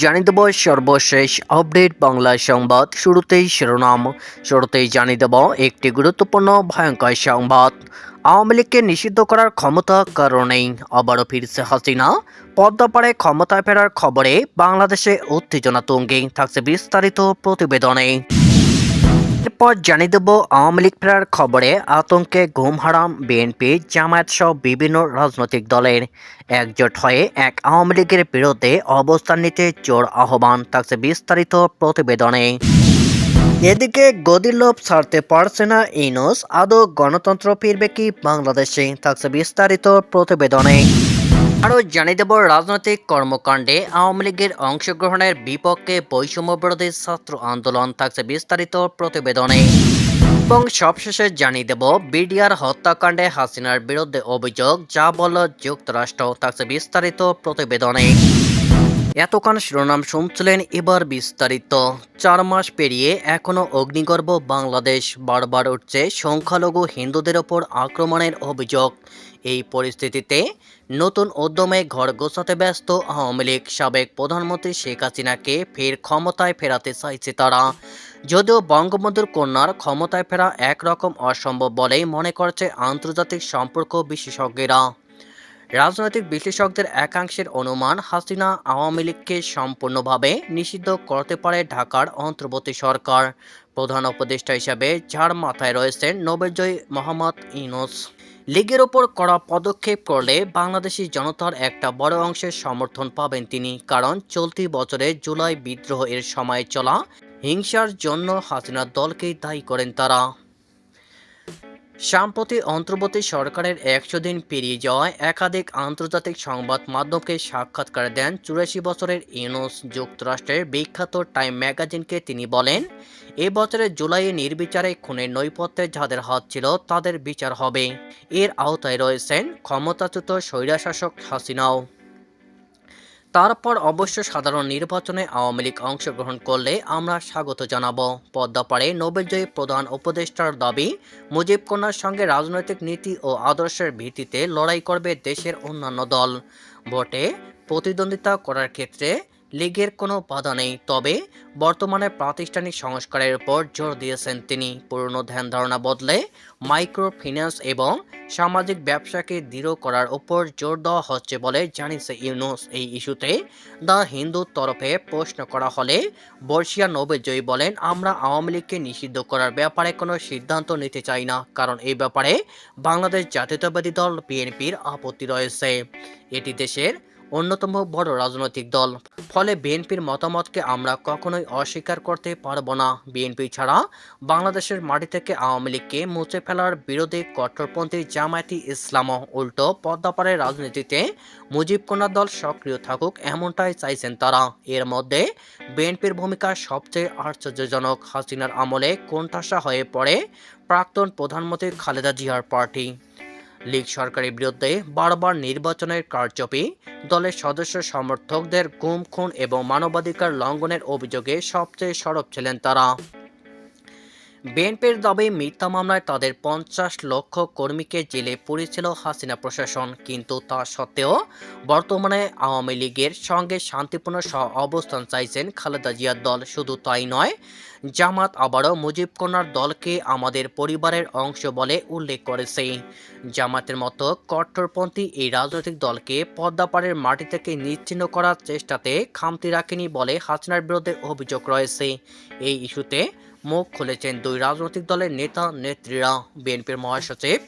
জানিয়ে দেব সর্বশেষ আপডেট বাংলা সংবাদ। শুরুতেই শিরোনাম। শুরুতেই জানিয়ে দেব একটি গুরুত্বপূর্ণ ভয়ঙ্কর সংবাদ। আওয়ামী লীগকে নিষিদ্ধ করার ক্ষমতা কারণেই আবারও ফিরছে হাসিনা। পদ্মাপাড়ে ক্ষমতায় ফেরার খবরে বাংলাদেশে উত্তেজনা তুঙ্গে। থাকছে বিস্তারিত প্রতিবেদনে। এরপর জানিয়ে দেব আওয়ামী লীগ ফেরার খবরে আতঙ্কে ঘুম হারাম বিএনপি জামায়াত সহ বিভিন্ন রাজনৈতিক দলের একজোট হয়ে এক আওয়ামী লীগের বিরুদ্ধে অবস্থান নিতে জোর আহ্বান থাকছে বিস্তারিত প্রতিবেদনে। এদিকে গদির লোভ ছাড়তে পারছে না ইনোস আদৌ গণতন্ত্র ফিরবে কি বাংলাদেশে? থাকছে বিস্তারিত প্রতিবেদনে। আরও জানিয়ে দেব রাজনৈতিক কর্মকাণ্ডে আওয়ামী লীগের অংশগ্রহণের বিপক্ষে বৈষম্য বিরোধী ছাত্র আন্দোলন থাকছে বিস্তারিত প্রতিবেদনে। এবং সবশেষে জানিয়ে দেব, বিডিআর হত্যাকাণ্ডে হাসিনার বিরুদ্ধে অভিযোগ, যা বলল যুক্তরাষ্ট্র, থাকছে বিস্তারিত প্রতিবেদনে। এতক্ষণ শিরোনাম শুনছিলেন এবার বিস্তারিত। চার মাস পেরিয়ে এখনও অগ্নিগর্ভ বাংলাদেশ বারবার উঠছে সংখ্যালঘু হিন্দুদের ওপর আক্রমণের অভিযোগ। এই পরিস্থিতিতে নতুন উদ্যমে ঘর গোছাতে ব্যস্ত আওয়ামী লীগ সাবেক প্রধানমন্ত্রী শেখ হাসিনাকে ফের ক্ষমতায় ফেরাতে চাইছে তারা। যদিও বঙ্গবন্ধুর কন্যার ক্ষমতায় ফেরা একরকম অসম্ভব বলেই মনে করছে আন্তর্জাতিক সম্পর্ক বিশেষজ্ঞরা। রাজনৈতিক বিশ্লেষকদের একাংশের অনুমান হাসিনা আওয়ামী লীগকে সম্পূর্ণভাবে নিষিদ্ধ করতে পারে ঢাকার অন্তর্বর্তী সরকার। প্রধান উপদেষ্টা হিসাবে যার মাথায় রয়েছেন নোবেলজয়ী মোহাম্মদ ইউনুস। লীগের ওপর কড়া পদক্ষেপ করলে বাংলাদেশি জনতার একটা বড় অংশের সমর্থন পাবেন তিনি, কারণ চলতি বছরে জুলাই বিদ্রোহ এর সময় চলা হিংসার জন্য হাসিনার দলকেই দায়ী করেন তারা। সাম্প্রতি অন্তর্বর্তী সরকারের একশো দিন পেরিয়ে যাওয়ায় একাধিক আন্তর্জাতিক সংবাদ মাধ্যমকে সাক্ষাৎকার দেন চুরাশি বছরের ইউনুস যুক্তরাষ্ট্রের বিখ্যাত টাইম ম্যাগাজিনকে তিনি বলেন এ বছরের জুলাইয়ে নির্বিচারে খুনের নৈপথ্যে যাদের হাত ছিল তাদের বিচার হবে। এর আওতায় রয়েছেন ক্ষমতাচ্যুত স্বৈরাশাসক হাসিনাও। তারপর অবশ্য সাধারণ নির্বাচনে আওয়ামী লীগ অংশগ্রহণ করলে আমরা স্বাগত জানাব। পদ্মাপাড়ে নোবেলজয়ী প্রধান উপদেষ্টার দাবি, মুজিব কন্যার সঙ্গে রাজনৈতিক নীতি ও আদর্শের ভিত্তিতে লড়াই করবে দেশের অন্যান্য দল। ভোটে প্রতিদ্বন্দ্বিতা করার ক্ষেত্রে লীগের কোনো বাধা নেই। তবে বর্তমানে প্রাতিষ্ঠানিক সংস্কারের উপর জোর দিয়েছেন তিনি। পুরনো ধ্যান ধারণা বদলে মাইক্রো ফিন্যান্স এবং সামাজিক ব্যবসাকে দৃঢ় করার উপর জোর দেওয়া হচ্ছে বলে জানিয়েছে ইউনুস। এই ইস্যুতে দ্য হিন্দুর তরফে প্রশ্ন করা হলে বর্ষিয়া নোবেলজয়ী বলেন, আমরা আওয়ামী লীগকে নিষিদ্ধ করার ব্যাপারে কোনো সিদ্ধান্ত নিতে চাই না, কারণ এই ব্যাপারে বাংলাদেশ জাতীয়তাবাদী দল, বিএনপির আপত্তি রয়েছে। এটি দেশের অন্যতম বড় রাজনৈতিক দল। ফলে বিএনপির মতামতকে আমরা কখনোই অস্বীকার করতে পারব না। বিএনপি ছাড়া বাংলাদেশের মাটি থেকে আওয়ামী লীগকে মুছে ফেলার বিরোধী কট্টরপন্থী জামায়াতি ইসলাম উল্টো পদ্মাপাড়ের রাজনীতিতে মুজিব কন্যা দল সক্রিয় থাকুক এমনটাই চাইছেন তারা। এর মধ্যে বিএনপির ভূমিকা সবচেয়ে আশ্চর্যজনক। হাসিনার আমলে কোণঠাসা হয়ে পড়ে প্রাক্তন প্রধানমন্ত্রী খালেদা জিয়ার পার্টি। লীগ সরকারের বিরুদ্ধে বারবার নির্বাচনের কারচপি, দলের সদস্য সমর্থকদের গুম, খুন এবং মানবাধিকার লঙ্ঘনের অভিযোগে সবচেয়ে সরব ছিলেন তারা। বিএনপির দাবি, মিথ্যা মামলায় তাদের পঞ্চাশ লক্ষ কর্মীকে জেলে পুরেছিল হাসিনা প্রশাসন। কিন্তু তা সত্ত্বেও বর্তমানে আওয়ামী লীগের সঙ্গে শান্তিপূর্ণ সহ অবস্থান চাইছেন খালেদা জিয়ার দল। শুধু তাই নয়, জামাত আবারও মুজিব কন্যার দলকে আমাদের পরিবারের অংশ বলে উল্লেখ করেছে। জামাতের মতো কট্টরপন্থী এই রাজনৈতিক দলকে পদ্মাপাড়ের মাটি থেকে নিচ্ছিন্ন করার চেষ্টাতে খামতি রাখেনি বলে হাসিনার বিরুদ্ধে অভিযোগ রয়েছে। এই ইস্যুতে মুখ খুলেছেন দুই রাজনৈতিক দলের নেতা, নেত্রীরা। বিএনপির মহাসচিব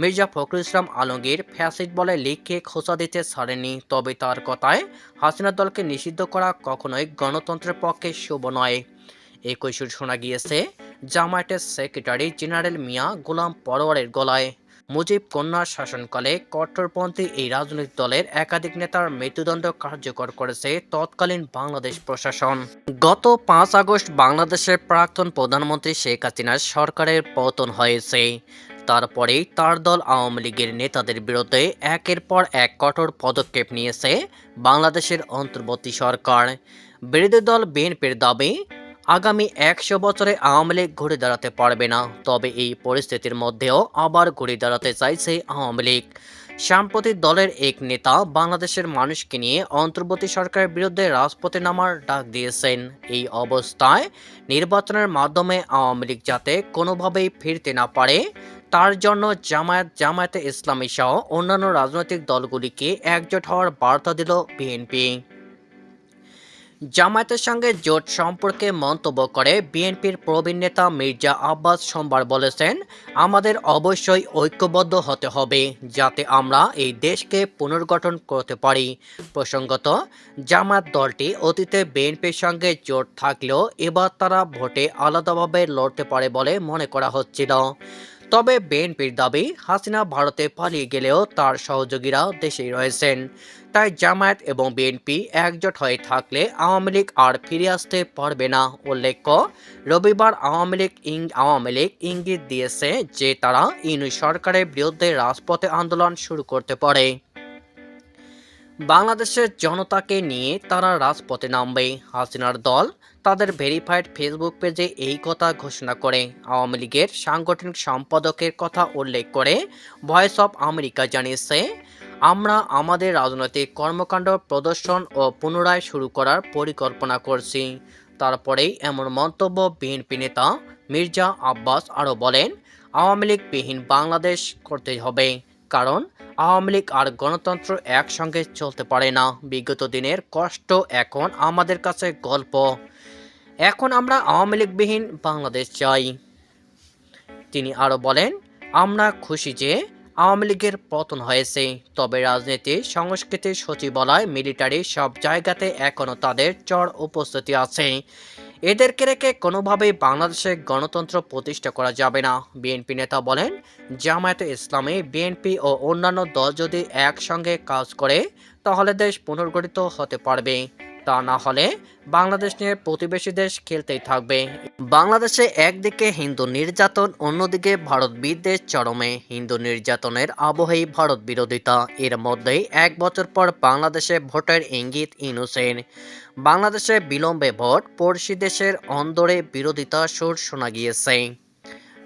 মির্জা ফখরুল ইসলাম আলমগীর ফ্যাসিড বলে লিখে খোঁচা দিতে ছাড়েনি, তবে তার কথায় হাসিনা দলকে নিষিদ্ধ করা কখনোই গণতন্ত্রের পক্ষে শুভ নয়। একই সুর শোনা গিয়েছে জামায়াতের সেক্রেটারি জেনারেল মিয়া গোলাম পরোয়ারের গলায়। মুজিব কন্যার শাসনকালে কট্টরপন্থী এই রাজনৈতিক দলের একাধিক নেতার মৃত্যুদণ্ড কার্যকর করেছে তৎকালীন বাংলাদেশ প্রশাসন। গত পাঁচ আগস্ট বাংলাদেশের প্রাক্তন প্রধানমন্ত্রী শেখ হাসিনার সরকারের পতন হয়েছে। তারপরেই তার দল আওয়ামী লীগের নেতাদের বিরুদ্ধে একের পর এক কঠোর পদক্ষেপ নিয়েছে বাংলাদেশের অন্তর্বর্তী সরকার। বিরোধী দল বিএনপির দাবি আগামী একশো বছরে আওয়ামী লীগ ঘুরে দাঁড়াতে পারবে না। তবে এই পরিস্থিতির মধ্যেও আবার ঘুরে দাঁড়াতে চাইছে আওয়ামী লীগ। সাম্প্রতিক দলের এক নেতা বাংলাদেশের মানুষকে নিয়ে অন্তর্বর্তী সরকারের বিরুদ্ধে রাজপথে নামার ডাক দিয়েছেন। এই অবস্থায় নির্বাচনের মাধ্যমে আওয়ামী লীগ যাতে কোনোভাবেই ফিরতে না পারে, তার জন্য জামায়াত জামায়াতে ইসলামী সহ অন্যান্য রাজনৈতিক দলগুলিকে একজোট হওয়ার বার্তা দিল বিএনপি। জামায়াতের সঙ্গে জোট সম্পর্কে মন্তব্য করে বিএনপির প্রবীণ নেতা মির্জা আব্বাস সোমবার বলেছেন, আমাদের অবশ্যই ঐক্যবদ্ধ হতে হবে যাতে আমরা এই দেশকে পুনর্গঠন করতে পারি। প্রসঙ্গত, জামায়াত দলটি অতীতে বিএনপির সঙ্গে জোট থাকলেও এবার তারা ভোটে আলাদাভাবে লড়তে পারে বলে মনে করা হচ্ছিল। তবে বিএনপির দাবি, হাসিনা ভারতে পালিয়ে গেলেও তার সহযোগীরা দেশেই রয়েছেন। তাই জামায়াত এবং বিএনপি একজোট হয়ে থাকলে আওয়ামী লীগ আর ফিরে আসতে পারবে না, উল্লেখ্য। রবিবার আওয়ামী লীগ ইং আওয়ামী লীগ ইঙ্গিত দিয়েছে যে তারা ইনু সরকারের বিরুদ্ধে রাজপথে আন্দোলন শুরু করতে পারে। বাংলাদেশের জনতাকে নিয়ে তারা রাজপথে নামবে। হাসিনার দল তাদের ভেরিফাইড ফেসবুক পেজে এই কথা ঘোষণা করে। আওয়ামী লীগের সাংগঠনিক সম্পাদকের কথা উল্লেখ করে ভয়েস অফ আমেরিকা জানিয়েছে আমরা আমাদের রাজনৈতিক কর্মকাণ্ড প্রদর্শন ও পুনরায় শুরু করার পরিকল্পনা করছি। তারপরেই এমন মন্তব্য বিএনপি নেতা মির্জা আব্বাস আরও বলেন, আওয়ামী লীগবিহীন বাংলাদেশ করতে হবে, কারণ আওয়ামী লীগ আর গণতন্ত্র একসঙ্গে চলতে পারে না। বিগত দিনের কষ্ট এখন আমাদের কাছে গল্প। এখন আমরা আওয়ামী লীগবিহীন বাংলাদেশ চাই। তিনি আরও বলেন, আমরা খুশি যে আওয়ামী লীগের পতন হয়েছে। তবে রাজনীতি, সংস্কৃতি, সচিবালয়, মিলিটারি সব জায়গাতে এখনও তাদের চর উপস্থিতি আছে। এদেরকে রেখে কোনোভাবেই বাংলাদেশে গণতন্ত্র প্রতিষ্ঠা করা যাবে না। বিএনপি নেতা বলেন, জামায়াতে ইসলামী, বিএনপি ও অন্যান্য দল যদি একসঙ্গে কাজ করে, তাহলে দেশ পুনর্গঠিত হতে পারবে। তা না হলে বাংলাদেশ নিয়ে প্রতিবেশী দেশ খেলতেই থাকবে। বাংলাদেশে একদিকে হিন্দু নির্যাতন, অন্যদিকে ভারত বিদ্বেষ চরমে। হিন্দু নির্যাতনের আবহেই ভারত বিরোধিতা। এর মধ্যেই এক বছর পর বাংলাদেশে ভোটের ইঙ্গিত ইনুসেন বাংলাদেশে বিলম্বে ভোট, পড়শি দেশের অন্দরে বিরোধিতা সুর শোনা গিয়েছে।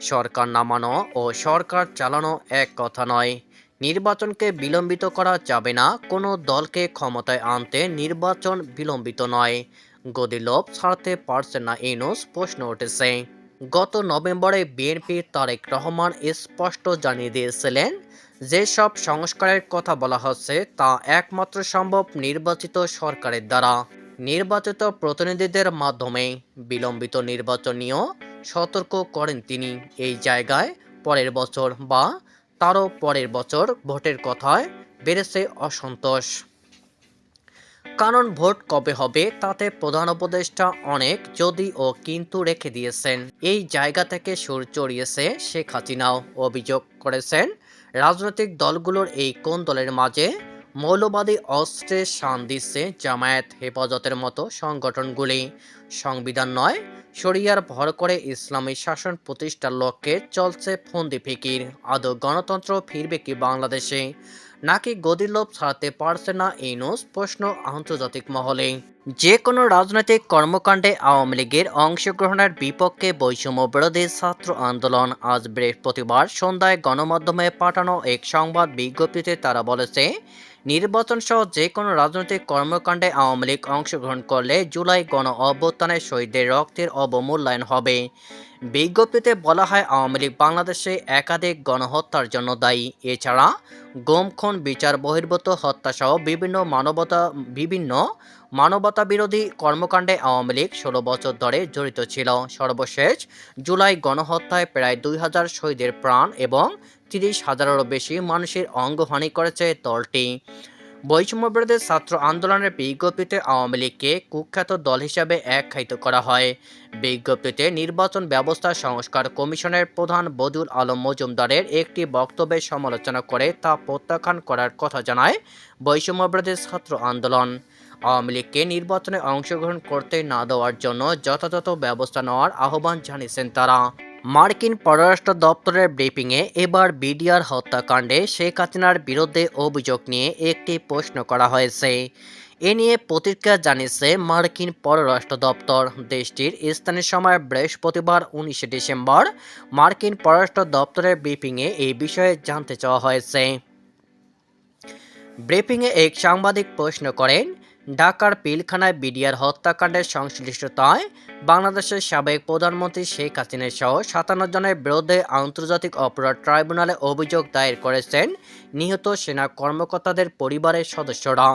সরকার নামানো ও সরকার চালানো এক কথা নয়। নির্বাচনকে বিলম্বিত করা যাবে না, কোনো দলকে ক্ষমতায় আনতে নির্বাচন বিলম্বিত নয়। গদিলোভ ছাড়তে পারছে না ইনুস প্রশ্ন উঠেছে। গত নভেম্বরে বিএনপি তারেক রহমান স্পষ্ট জানিয়ে দিয়েছিলেন, যেসব সংস্কারের কথা বলা হচ্ছে তা একমাত্র সম্ভব নির্বাচিত সরকারের দ্বারা। নির্বাচিত প্রতিনিধিদের মাধ্যমে বিলম্বিত নির্বাচন নিয়েও সতর্ক করেন তিনি। এই জায়গায় পরের বছর বা তারও পরের বছর ভোটের কথায় বেড়েছে অসন্তোষ। কারণ ভোট কবে হবে তাতে প্রধান উপদেষ্টা অনেক যদি ও কিন্তু রেখে দিয়েছেন। এই জায়গা থেকে সুর চড়িয়েছে শেখ হাসিনাও। অভিযোগ করেছেন, রাজনৈতিক দলগুলোর এই কোন দলের মাঝে মৌলবাদী অস্ত্রে শান দিচ্ছে জামায়াত হেফাজতের মতো সংগঠনগুলি। সংবিধান নয় শরিয়ার ভর করে ইসলামী শাসন প্রতিষ্ঠার লক্ষ্যে চলছে ফন্দি ফিকির। আদৌ গণতন্ত্র ফিরবে কি বাংলাদেশে? নাকি গদির লোভ ছাড়াতে পারছে না ইনুস প্রশ্ন আন্তর্জাতিক মহলে। যে কোনো রাজনৈতিক কর্মকাণ্ডে আওয়ামী লীগের অংশগ্রহণের বিপক্ষে বৈষম্য বিরোধী ছাত্র আন্দোলন আজ বৃহস্পতিবার সন্ধ্যায় গণমাধ্যমে পাঠানো এক সংবাদ বিজ্ঞপ্তিতে তারা বলেছে নির্বাচন সহ যে কোনো রাজনৈতিক কর্মকাণ্ডে আওয়ামী লীগ অংশগ্রহণ করলে জুলাই গণ অভ্যুত্থানের শহীদদের রক্তের অবমূল্যায়ন হবে। বিজ্ঞপ্তিতে বলা হয় আওয়ামী লীগ বাংলাদেশে একাধিক গণহত্যার জন্য দায়ী। এছাড়া গুম খুন বিচার বহির্ভূত হত্যাসহ বিভিন্ন মানবতা বিভিন্ন মানবতা বিরোধী কর্মকাণ্ডে আওয়ামী লীগ ষোলো বছর ধরে জড়িত ছিল। সর্বশেষ জুলাই গণহত্যায় প্রায় দুই হাজার শহীদের প্রাণ এবং তিরিশ হাজারেরও বেশি মানুষের অঙ্গহানি করেছে দলটি। বৈষম্য ছাত্র আন্দোলনের বিজ্ঞপ্তিতে আওয়ামী লীগকে কুখ্যাত দল হিসাবে আখ্যায়িত করা হয়। বিজ্ঞপ্তিতে নির্বাচন ব্যবস্থা সংস্কার কমিশনের প্রধান বদুল আলম মজুমদারের একটি বক্তব্যের সমালোচনা করে তা প্রত্যাখ্যান করার কথা জানায় বৈষম্য ছাত্র আন্দোলন। আওয়ামী লীগকে নির্বাচনে অংশগ্রহণ করতে না দেওয়ার জন্য যথাযথ ব্যবস্থা নেওয়ার আহ্বান জানিয়েছেন তারা। মার্কিন পররাষ্ট্র দপ্তরের ব্রিফিংয়ে এবার বিডিআর হত্যাকাণ্ডে শেখ হাসিনার বিরুদ্ধে অভিযোগ নিয়ে একটি প্রশ্ন করা হয়েছে। এ নিয়ে প্রতিক্রিয়া জানিয়েছে মার্কিন পররাষ্ট্র দপ্তর। দেশটির স্থানীয় সময় বৃহস্পতিবার উনিশে ডিসেম্বর মার্কিন পররাষ্ট্র দপ্তরের ব্রিফিংয়ে এই বিষয়ে জানতে চাওয়া হয়েছে। ব্রিফিংয়ে এক সাংবাদিক প্রশ্ন করেন ঢাকার পিলখানায় বিডিআর হত্যাকাণ্ডের সংশ্লিষ্টতায় বাংলাদেশের সাবেক প্রধানমন্ত্রী শেখ হাসিনা সহ সাতান্ন জনের বিরুদ্ধে আন্তর্জাতিক অপরাধ ট্রাইব্যুনালে অভিযোগ দায়ের করেছেন নিহত সেনা কর্মকর্তাদের পরিবারের সদস্যরা।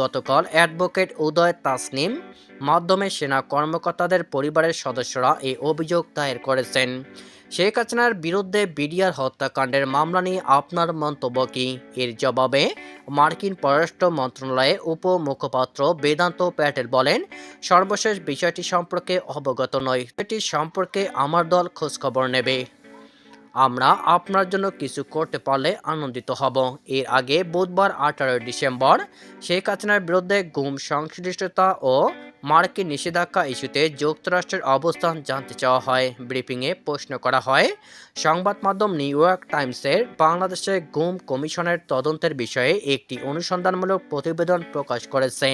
গতকাল অ্যাডভোকেট উদয় তাসনিম মাধ্যমে সেনা কর্মকর্তাদের পরিবারের সদস্যরা এই অভিযোগ দায়ের করেছেন। শেখ হাসিনার বিরুদ্ধে বিডিআর হত্যাকাণ্ডের মামলা নিয়ে আপনার মন্তব্য কি? এর জবাবে মার্কিন পররাষ্ট্র মন্ত্রণালয়ের উপমুখপাত্র বেদান্ত প্যাটেল বলেন, সর্বশেষ বিষয়টি সম্পর্কে অবগত নয়। এটি সম্পর্কে আমার দল খোঁজখবর নেবে। আমরা আপনার জন্য কিছু করতে পারলে আনন্দিত হব। এর আগে বুধবার আঠারোই ডিসেম্বর শেখ হাসিনার বিরুদ্ধে গুম, সংশ্লিষ্টতা ও মার্কিন নিষেধাজ্ঞা ইস্যুতে যুক্তরাষ্ট্রের অবস্থান জানতে চাওয়া হয়। ব্রিফিংয়ে প্রশ্ন করা হয়, সংবাদ মাধ্যম নিউ ইয়র্ক টাইমসের বাংলাদেশে গুম কমিশনের তদন্তের বিষয়ে একটি অনুসন্ধানমূলক প্রতিবেদন প্রকাশ করেছে।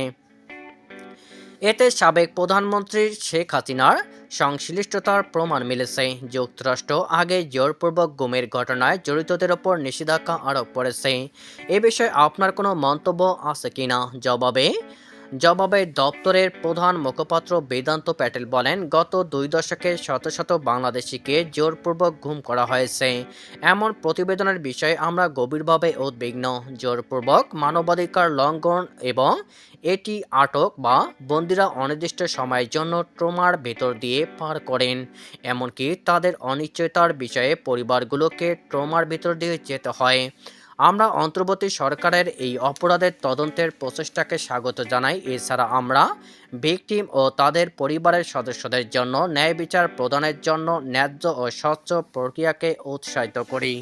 এতে সাবেক প্রধানমন্ত্রী শেখ হাসিনার সংশ্লিষ্টতার প্রমাণ মিলেছে। যুক্তরাষ্ট্র আগে জোরপূর্বক গুমের ঘটনায় জড়িতদের ওপর নিষেধাজ্ঞা আরোপ করেছে। এ বিষয়ে আপনার কোনো মন্তব্য আছে কিনা? জবাবে জবাবে দপ্তরের প্রধান মুখপাত্র বেদান্ত প্যাটেল বলেন, গত দুই দশকে শত শত বাংলাদেশিকে জোরপূর্বক গুম করা হয়েছে। এমন প্রতিবেদনের বিষয়ে আমরা গভীরভাবে উদ্বিগ্ন। জোরপূর্বক মানবাধিকার লঙ্ঘন এবং এটি আটক বা বন্দিরা অনির্দিষ্ট সময়ের জন্য ট্রোমার ভেতর দিয়ে পার করেন। এমনকি তাদের অনিশ্চয়তার বিষয়ে পরিবারগুলোকে ট্রমার ভেতর দিয়ে যেতে হয়। আমরা অন্তর্বর্তী সরকারের এই অপরাধের তদন্তের প্রচেষ্টাকে স্বাগত জানাই। এছাড়া আমরা ভিকটিম ও তাদের পরিবারের সদস্যদের জন্য ন্যায় বিচার প্রদানের জন্য ন্যায্য ও স্বচ্ছ প্রক্রিয়াকে উৎসাহিত করি।